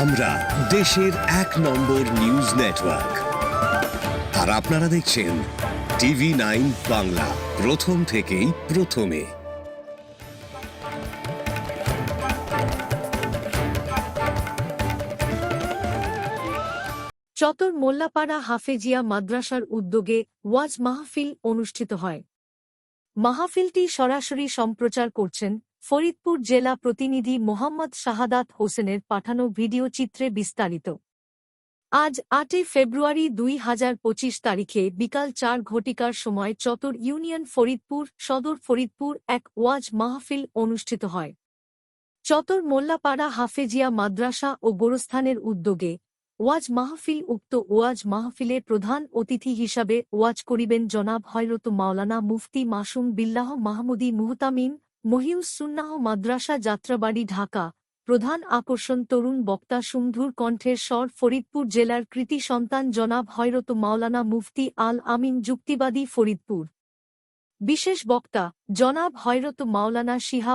আমরা দেশের এক নম্বর নিউজ নেটওয়ার্ক আর আপনারা দেখছেন টিভি নাইন বাংলা, প্রথম থেকেই প্রথমে। চতর মোল্লাপাড়া হাফেজিয়া মাদ্রাসার উদ্যোগে ওয়াজ মাহফিল অনুষ্ঠিত হয়। মাহফিলটি সরাসরি সম্প্রচার করছেন ফরিদপুর জেলা প্রতিনিধি মোহাম্মদ শাহাদাত হোসেনের পাঠানো ভিডিও চিত্রে বিস্তারিত। আজ আটই ফেব্রুয়ারি দুই হাজার পঁচিশ তারিখে বিকাল চার ঘটিকার সময় চতর ইউনিয়ন ফরিদপুর, সদর ফরিদপুর এক ওয়াজ মাহফিল অনুষ্ঠিত হয়। চতর মোল্লাপাড়া হাফেজিয়া মাদ্রাসা ও গোরস্থানের উদ্যোগে ওয়াজ মাহফিল উক্ত ওয়াজ মাহফিলে প্রধান অতিথি হিসাবে ওয়াজ করিবেন জনাব হয়রত মাওলানা মুফতি মাসুম বিল্লাহ মাহমুদি মুহতামিন মহিউস সুন্নাহ মাদ্রাসা যাত্রাবাড়ি, ঢাকা। প্রধান আকর্ষণ তরুণ বক্তা সুমধুর কণ্ঠের স্বর ফরিদপুর জেলার কৃতি সন্তান জনাব হয়রত মাওলানা মুফতি আল আমিন, যুক্তিবাদী ফরিদপুর। বিশেষ বক্তা জনাব হয়রত মাওলানা শিহাব